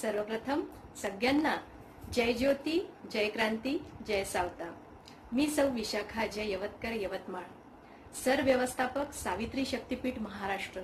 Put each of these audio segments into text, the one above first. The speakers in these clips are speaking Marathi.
सर्वप्रथम सगळ्यांना जय ज्योती जय क्रांती जय सावता. मी सौ विशाखा जय यवतकर यवतमाळ. सर व्यवस्थापक सावित्री शक्तीपीठ महाराष्ट्र.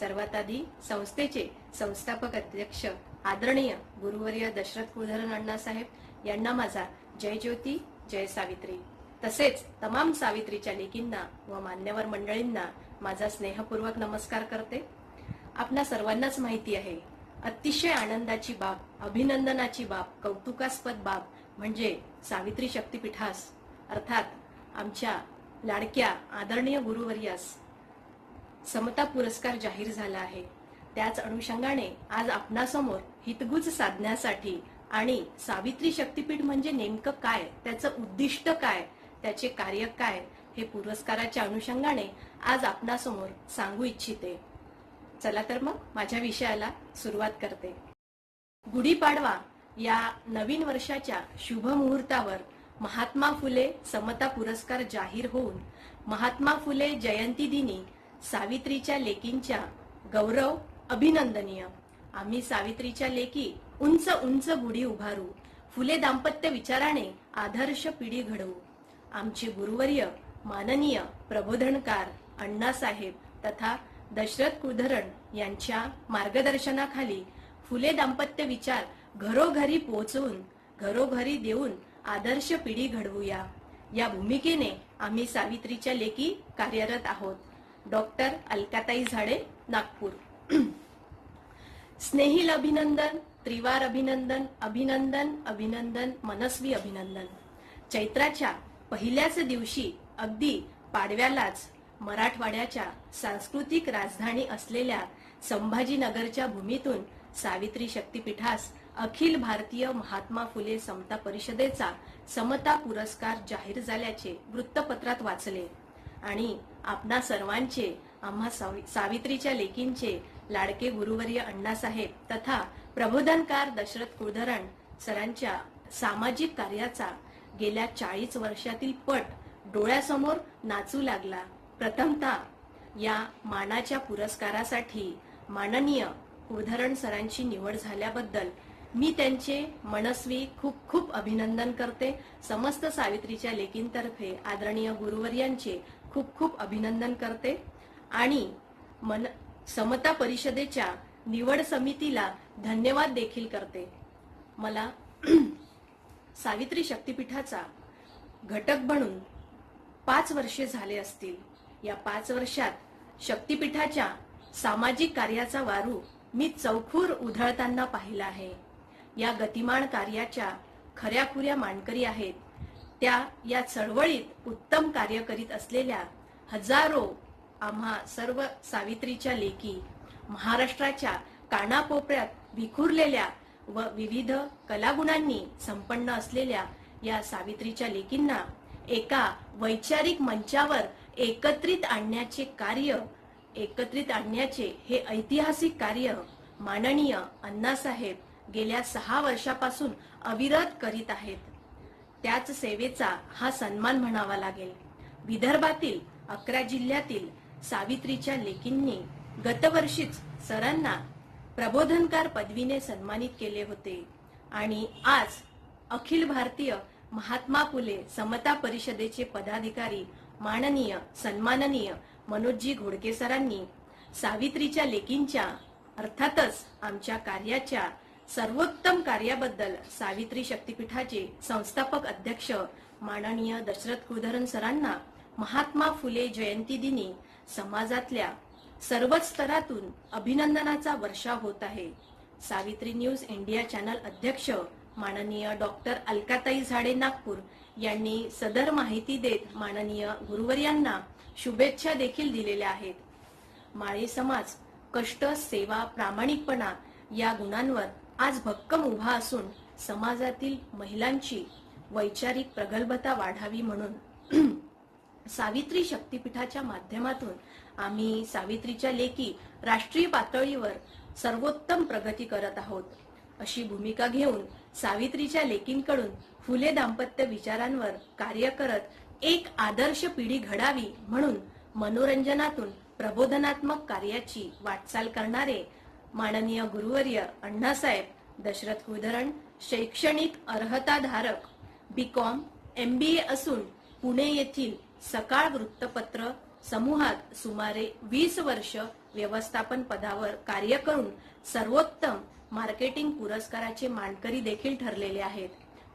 सर्वात आधी संस्थेचे संस्थापक अध्यक्ष आदरणीय गुरुवर्य दशरथ कुलधरण अण्णासाहेब यांना माझा जय ज्योती जय सावित्री. तसेच तमाम सावित्रीच्या लेकींना व मान्यवर मंडळींना माझा स्नेहपूर्वक नमस्कार करते. आपणा सर्वांनाच माहिती आहे अतिशय आनंदाची बाब अभिनंदनाची बाब कौतुकास्पद बाब म्हणजे सावित्री शक्तीपीठास अर्थात आमच्या लाडक्या आदरणीय गुरुवर्यास समता पुरस्कार जाहीर झाला आहे. त्याच अनुषंगाने आज आपणासमोर हितगुज साधण्यासाठी आणि सावित्री शक्तीपीठ म्हणजे नेमकं काय त्याचं उद्दिष्ट काय त्याचे कार्य काय हे पुरस्काराच्या अनुषंगाने आज आपणासमोर सांगू इच्छिते. चला तर मग माझ्या विषयाला सुरुवात करते. गुढीपाडवा या नवीन वर्षाच्या शुभ मुहूर्तावर महात्मा फुले समता पुरस्कार जाहीर होऊन महात्मा फुले जयंती दिनी सावित्रीच्या लेकींच्या गौरव अभिनंदनीय. आम्ही सावित्रीच्या लेकी उंच उंच गुढी उभारू फुले दाम्पत्य विचाराने आदर्श पिढी घडवू. आमचे गुरुवर्य माननीय प्रबोधनकार अण्णासाहेब तथा दशरथ कुलधरण यांच्या मार्गदर्शनाखाली फुले दाम्पत्य विचार घरोघरी पोहोचवून घरोघरी देऊन आदर्श पिढी घडवूया. या भूमिकेने आम्ही सावित्रीच्या लेखी कार्यरत आहोत. डॉक्टर अलकाताई झाडे नागपूर. स्नेहिल अभिनंदन त्रिवार अभिनंदन अभिनंदन अभिनंदन मनस्वी अभिनंदन. चैत्राच्या पहिल्याच दिवशी अगदी पाडव्यालाच मराठवाड्याच्या सांस्कृतिक राजधानी असलेल्या संभाजीनगरच्या भूमीतून सावित्री शक्तीपीठास अखिल भारतीय महात्मा फुले समता परिषदेचा समता पुरस्कार जाहीर झाल्याचे वृत्तपत्रात वाचले. आणि आपणा सर्वांचे आम्हा सावित्रीच्या लेकींचे लाडके गुरुवर्य अण्णासाहेब तथा प्रबोधनकार दशरथ कुळधरण सरांच्या सामाजिक कार्याचा गेल्या चाळीस वर्षातील पट डोळ्यासमोर नाचू लागला. प्रथमतः या मानाच्या पुरस्कारासाठी माननीय उधरण सरांची निवड झाल्याबद्दल मी त्यांचे मनस्वी खूप खूप अभिनंदन करते. समस्त सावित्रीच्या लेकींतर्फे आदरणीय गुरुवर्यांचे खूप खूप अभिनंदन करते. आणि मन समता परिषदेच्या निवड समितीला धन्यवाद देखील करते. मला सावित्री शक्तीपीठाचा घटक बनून पाच वर्षे झाले असतील. या पाच वर्षात शक्तीपीठाच्या सामाजिक कार्याचा वारू मी चौखूर उधळताना पाहिला आहे. या गतिमान कार्याच्या खऱ्याखुऱ्या मानकरी आहेत. त्या या चळवळीत उत्तम कार्य करीत असलेल्या हजारो आम्हा सर्व सावित्रीच्या लेकी महाराष्ट्राच्या कानाकोपऱ्यात विखुरलेल्या व विविध कलागुणांनी संपन्न असलेल्या या सावित्रीच्या लेकींना एका वैचारिक मंचावर एकत्रित आणण्याचे कार्य एकत्रित आणण्याचे हे ऐतिहासिक कार्य माननीय अण्णासाहेब गेल्या सहा वर्षापासून अविरत करीत आहेत. त्याच सेवेचा हा सन्मान म्हणावा लागेल. विदर्भातील अकरा जिल्ह्यातील सावित्रीच्या लेकींनी गतवर्षीच सरांना प्रबोधनकार पदवीने सन्मानित केले होते आणि आज अखिल भारतीय महात्मा फुले समता परिषदेचे पदाधिकारी माननीय सन्माननीय मनोजजी घोडके सरांनी सावित्रीच्या लेकींच्या अर्थातच आमच्या कार्याच्या सर्वोत्तम कार्याबद्दल सावित्री शक्तीपीठाचे संस्थापक अध्यक्ष माननीय दशरथ कुलधरण सरांना महात्मा फुले जयंती दिनी समाजातल्या सर्वच स्तरातून अभिनंदनाचा वर्षा होत आहे. सावित्री न्यूज इंडिया चॅनल अध्यक्ष माननीय डॉक्टर अलकाताई झाडे नागपूर यांनी सदर माहिती देत माननीय गुरुवर्यांना शुभेच्छा देखील दिलेल्या आहेत. माळी समाज कष्ट सेवा प्रामाणिकपणा या गुणांवर आज भक्कम उभा असून समाजातील महिलांची वैचारिक प्रगल्भता वाढावी म्हणून सावित्री शक्तीपीठाच्या माध्यमातून आम्ही सावित्रीच्या लेखी राष्ट्रीय पातळीवर सर्वोत्तम प्रगती करत आहोत अशी भूमिका घेऊन सावित्रीच्या लेकींकडून फुले दाम्पत्य विचारांवर कार्य करत एक आदर्श पिढी घडावी म्हणून मनोरंजनातून प्रबोधनात्मक कार्याची वाटचाल करणारे माननीय गुरुवर्य अण्णासाहेब दशरथ कुलधरण शैक्षणिक अर्हताधारक बीकॉम एम बी ए असून पुणे येथील सकाळ वृत्तपत्र समूहात सुमारे वीस वर्ष व्यवस्थापन पदावर कार्य करून सर्वोत्तम मार्केटिंग पुरस्काराचे मानकरी देखील ठरलेले आहेत.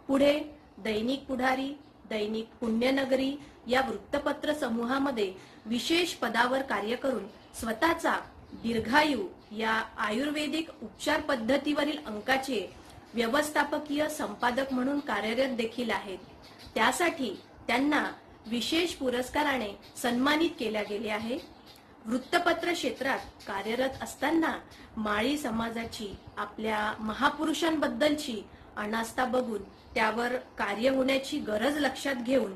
पुढे दैनिक पुढारी दैनिक पुण्यनगरी या वृत्तपत्र समूहामध्ये विशेष पदावर कार्य करून स्वतःचा दीर्घायू या आयुर्वेदिक उपचार पद्धतीवरील अंकाचे व्यवस्थापकीय संपादक म्हणून कार्यरत देखील आहेत. त्यासाठी त्यांना विशेष पुरस्काराने सन्मानित केल्या गेले आहे. वृत्तपत्र क्षेत्रात कार्यरत असताना माळी समाजाची आपल्या महापुरुषांबद्दलची अनास्था बघून त्यावर कार्य होण्याची गरज लक्षात घेऊन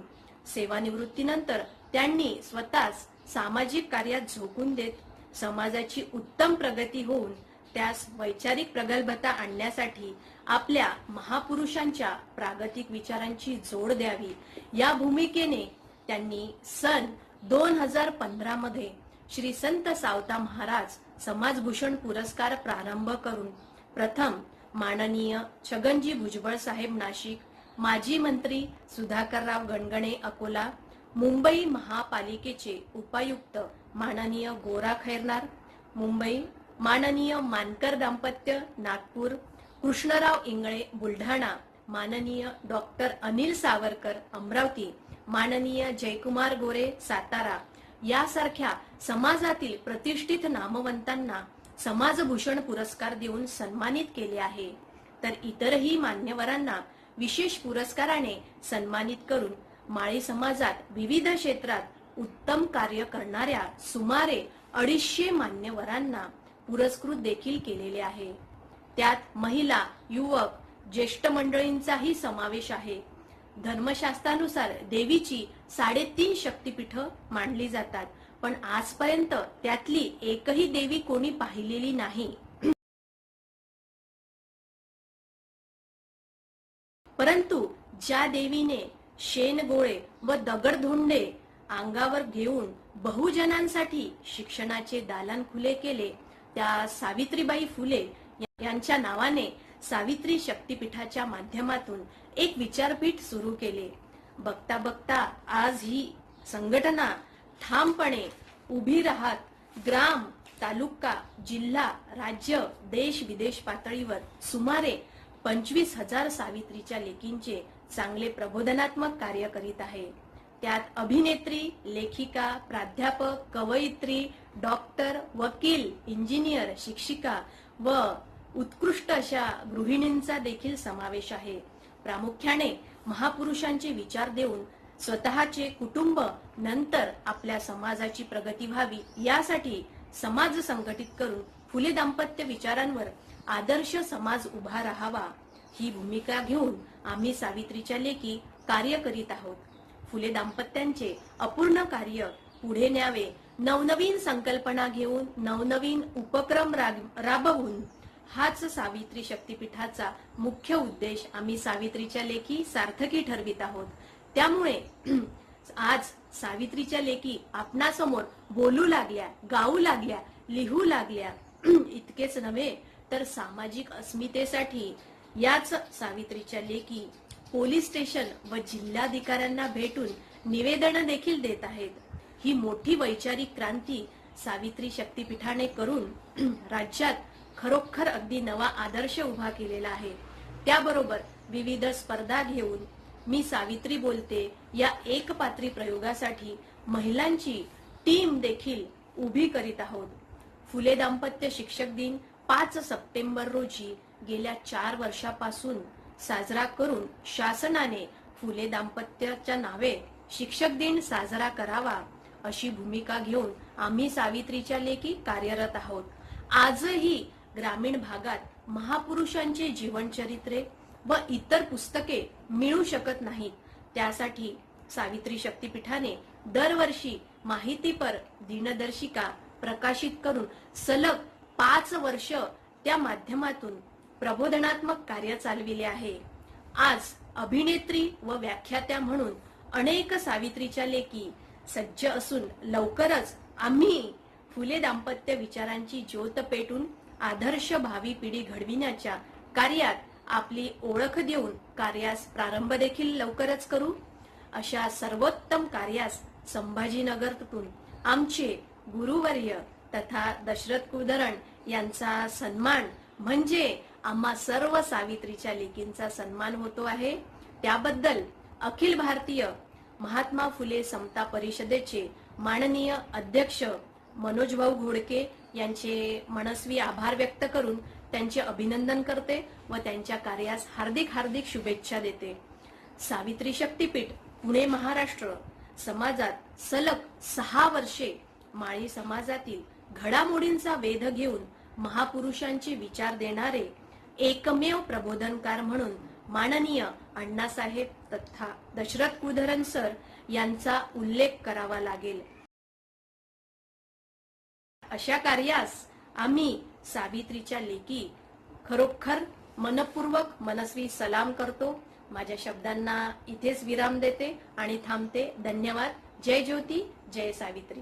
सेवानिवृत्तीनंतर त्यांनी स्वतःच सामाजिक कार्यात झोकून देत समाजाची उत्तम प्रगती होऊन त्यास वैचारिक प्रगल्भता आणण्यासाठी आपल्या महापुरुषांच्या प्रागतिक विचारांची जोड द्यावी. या भूमिकेने त्यांनी सन दोन हजार पंधरा मध्ये श्री संत सावता महाराज समाजभूषण पुरस्कार प्रारंभ करून प्रथम माननीय छगनजी भुजबळ साहेब नाशिक माजी मंत्री सुधाकरराव गणगणे अकोला मुंबई महापालिकेचे उपायुक्त माननीय गोरा खैरनार मुंबई माननीय मानकर दाम्पत्य नागपूर कृष्णराव इंगळे बुलढाणा माननीय डॉक्टर अनिल सावरकर अमरावती माननीय जयकुमार गोरे सातारा यासारख्या समाजातील प्रतिष्ठित नामवंतांना समाजभूषण पुरस्कार देऊन सन्मानित केले आहे. तर इतरही मान्यवरांना विशेष पुरस्काराने सन्मानित करून माळी समाजात विविध क्षेत्रात उत्तम कार्य करणाऱ्या सुमारे अडीचशे मान्यवरांना पुरस्कृत देखील केलेले आहे. त्यात महिला युवक ज्येष्ठ मंडळींचाही समावेश आहे. धर्मशास्त्रानुसार देवीची साडेतीन शक्तिपीठ मानली जातात. पण आजपर्यंत त्यातली एकही देवी कोणी पाहिलेली नाही. परंतु ज्या देवीने शेण गोळे व दगडधोंडे अंगावर घेऊन बहुजनांसाठी शिक्षणाचे दालन खुले केले त्या सावित्रीबाई फुले यांच्या नावाने सावित्री शक्तीपीठाच्या माध्यमातून एक विचारपीठ सुरू केले. बघता बघता आज ही संघटना ठामपणे उभी राहत ग्राम तालुका जिल्हा राज्य देश विदेश पातळीवर सुमारे पंचवीस हजार सावित्रीच्या लेकींचे चांगले प्रबोधनात्मक कार्य करीत आहे. त्यात अभिनेत्री लेखिका प्राध्यापक कवयित्री डॉक्टर वकील इंजिनियर शिक्षिका व उत्कृष्ट अशा गृहिणींचा देखील समावेश आहे. प्रामुख्याने महापुरुषांचे विचार देऊन स्वतःचे कुटुंब नंतर आपल्या समाजाची प्रगती व्हावी यासाठी समाज संघटित करून फुले दाम्पत्य विचारांवर आदर्श समाज उभा राहावा ही भूमिका घेऊन आम्ही सावित्रीच्या लेखी कार्य करीत आहोत. फुले दाम्पत्यांचे अपूर्ण कार्य पुढे न्यावे नवनवीन संकल्पना घेऊन नवनवीन उपक्रम राबवून हाच सावित्री शक्तीपीठाचा मुख्य उद्देश. आम्ही सावित्रीच्या लेखी सार्थकी ठरवित आहोत. त्यामुळे आज सावित्रीच्या लेखी आपणासमोर बोलू लागल्या गाऊ लागल्या लिहू लागल्या. इतकेच नव्हे तर सामाजिक अस्मितेसाठी याच सावित्रीच्या लेखी पोलीस स्टेशन व जिल्हाधिकाऱ्यांना भेटून निवेदन देखील देत आहेत. ही मोठी वैचारिक क्रांती सावित्री शक्तीपीठाने करून राज्यात खरोखर अगदी नवा आदर्श उभा केलेला आहे. त्याबरोबर विविध स्पर्धा घेऊन मी सावित्री बोलते या एकपात्री प्रयोगासाठी महिलांची टीम देखील उभी करीत आहोत. फुले दाम्पत्य शिक्षक दिन पाच सप्टेंबर रोजी गेल्या चार वर्षापासून साजरा करून शासनाने फुले दाम्पत्याच्या नावे शिक्षक दिन साजरा करावा अशी भूमिका घेऊन आम्ही सावित्रीच्या लेखी कार्यरत आहोत. आजही ग्रामीण भागात महापुरुषांचे जीवनचरित्रे व इतर पुस्तके मिळू शकत नाहीत. त्यासाठी सावित्री शक्तीपीठाने दरवर्षी माहितीपर दिनदर्शिका प्रकाशित करून सलग पाच वर्ष त्या माध्यमातून प्रबोधनात्मक कार्य चालविले आहे. आज अभिनेत्री व व्याख्यात्या म्हणून अनेक सावित्रीच्या लेखी सज्ज असून लवकरच आम्ही फुले दाम्पत्य विचारांची ज्योत पेटून आदर्श भावी पिढी घडविण्याच्या कार्यात आपली ओळख देऊन कार्यास प्रारंभ देखील लवकरच करू. अशा सर्वोत्तम कार्यास संभाजीनगरतून आमचे गुरुवर्य तथा दशरथ कुलधरण यांचा सन्मान म्हणजे आम्हा सर्व सावित्रीच्या लेकींचा सन्मान होतो आहे. त्याबद्दल अखिल भारतीय महात्मा फुले समता परिषदेचे माननीय अध्यक्ष मनोज भाऊ घोडके यांचे मनस्वी आभार व्यक्त करून त्यांचे अभिनंदन करते व त्यांच्या कार्यास हार्दिक हार्दिक शुभेच्छा देते. सावित्री शक्तीपीठ पुणे महाराष्ट्र. समाजात सलग सहा वर्षे माळी समाजातील घडामोडींचा वेध घेऊन महापुरुषांचे विचार देणारे एकमेव प्रबोधनकार म्हणून माननीय अण्णासाहेब तथा दशरथ कुलधरन सर यांचा उल्लेख करावा लागेल. अशा कार्यास आम्ही सावित्रीच्या लेखी खरोखर मनपूर्वक मनस्वी सलाम करतो. माझ्या शब्दांना इथेच विराम देते आणि थांबते. धन्यवाद. जय ज्योती. जय सावित्री.